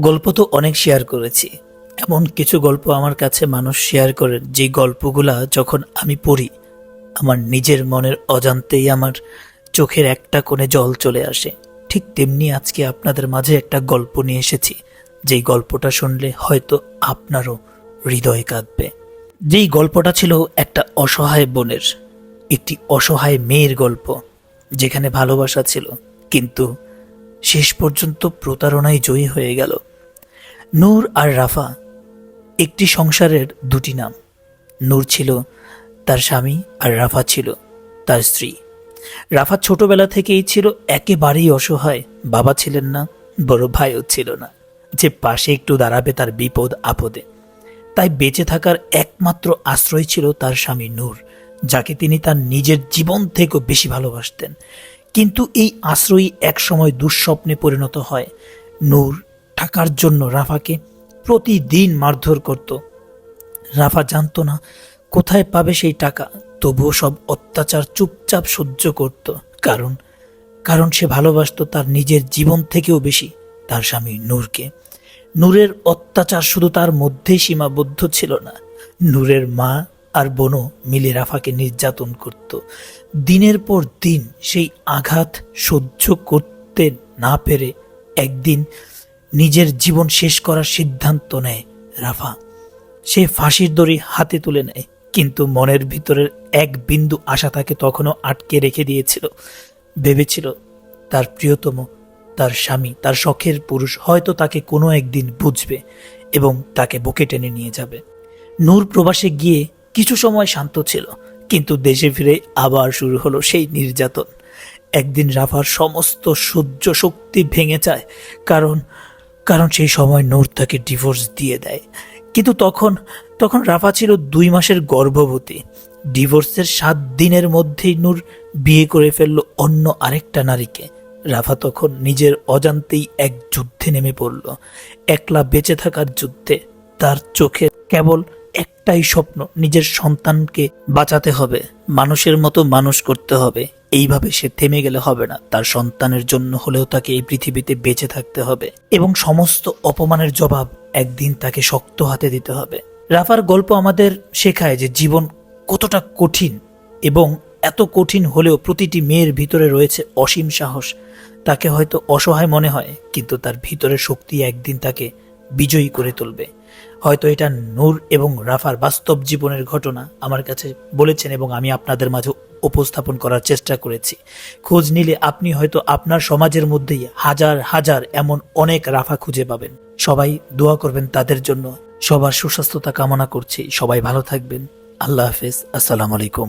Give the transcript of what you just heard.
গল্প তো অনেক শেয়ার করেছি। এমন কিছু গল্প আমার কাছে মানুষ শেয়ার করেন, যে গল্পগুলা যখন আমি পড়ি, আমার নিজের মনের অজান্তেই আমার চোখের একটা কোণে জল চলে আসে। ঠিক তেমনি আজকে আপনাদের মাঝে একটা গল্প নিয়ে এসেছি, যেই গল্পটা শুনলে হয়তো আপনারও হৃদয় কাঁদবে। যেই গল্পটা ছিল একটা অসহায় বোনের, একটি অসহায় মেয়ের গল্প, যেখানে ভালোবাসা ছিল, কিন্তু শেষ পর্যন্ত প্রতারণায় জয়ী হয়ে গেল। নূর আর রাফা, একটি সংসারের দুটি নাম। নূর ছিল তার স্বামী আর রাফা ছিল তার স্ত্রী। রাফা ছোটবেলা থেকেই ছিল একেবারেই অসহায়, বাবা ছিলেন না, বড় ভাইও ছিল না। যে পাশে একটু দাঁড়াবে তার বিপদ আপদে। তাই বেঁচে থাকার একমাত্র আশ্রয় ছিল তার স্বামী নূর, যাকে তিনি তার নিজের জীবন থেকেও বেশি ভালোবাসতেন। কিন্তু এই আশ্রয়ই একসময় দুঃস্বপ্নে পরিণত হয়। নূর টাকার জন্য রাফাকে প্রতিদিন মারধর করত। রাফা জানতো না কোথায় পাবে সেই টাকা, তবুও সব অত্যাচার চুপচাপ সহ্য করত। কারণ কারণ সে ভালোবাসতো তার নিজের জীবন থেকেও বেশি, তার স্বামী নূরকে। নূরের অত্যাচার শুধু তার মধ্যেই সীমাবদ্ধ ছিল না। নূরের মা আর বোনও মিলে রাফাকে নির্যাতন করত। দিনের পর দিন সেই আঘাত সহ্য করতে না পেরে একদিন নিজের জীবন শেষ করার সিদ্ধান্ত নেয় রাফা। সে ফাঁসির দড়ি হাতে তুলে নেয়, কিন্তু মনের ভিতরের এক বিন্দু আশা তাকে তখনও আটকে রেখে দিয়েছিল। ভেবেছিল, তার প্রিয়তম, তার স্বামী, তার শখের পুরুষ হয়তো তাকে কোনো একদিন বুঝবে এবং তাকে বুকে টেনে নিয়ে যাবে। নূর প্রবাসে গিয়ে কিছু সময় শান্ত ছিল, কিন্তু দেশে ফিরে আবার শুরু হলো সেই নির্যাতন। একদিন রাফার সমস্ত সহ্য শক্তি ভেঙে যায়, কারণ কারণ সেই সময় নূর তাকে ডিভোর্স দিয়ে দেয়। কিন্তু তখন তখন রাফা ছিল দুই মাসের গর্ভবতী। ডিভোর্সের সাত দিনের মধ্যেই নূর বিয়ে করে ফেলল অন্য আরেকটা নারীকে। রাফা তখন নিজের অজান্তেই এক যুদ্ধে নেমে পড়ল। একলা বেঁচে থাকার যুদ্ধে তার চোখে কেবল একটাই স্বপ্ন, নিজের সন্তানকে বাঁচাতে হবে, মানুষের মতো মানুষ করতে হবে। এইভাবে সে থেমে গেলে হবে না। তার সন্তানের জন্য হলেও তাকে এই পৃথিবীতে বেঁচে থাকতে হবে এবং সমস্ত অপমানের জবাব একদিন তাকে শক্ত হাতে দিতে হবে। রাফার গল্প আমাদের শেখায় যে জীবন কতটা কঠিন এবং এত কঠিন হলেও প্রতিটি মেয়ের ভিতরে রয়েছে অসীম সাহস। তাকে হয়তো অসহায় মনে হয়, কিন্তু তার ভিতরের শক্তি একদিন তাকে বিজয়ী করে তুলবে। হয়তো এটা নূর এবং রাফার বাস্তব জীবনের ঘটনা আমার কাছে বলেছেন এবং আমি আপনাদের মাঝে উপস্থাপন করার চেষ্টা করেছি। খোঁজ নিলে আপনি হয়তো আপনার সমাজের মধ্যেই হাজার হাজার এমন অনেক রাফা খুঁজে পাবেন। সবাই দোয়া করবেন তাদের জন্য। সবার সুস্বাস্থ্যতা কামনা করছি। সবাই ভালো থাকবেন। আল্লাহ হাফেজ। আসসালামু আলাইকুম।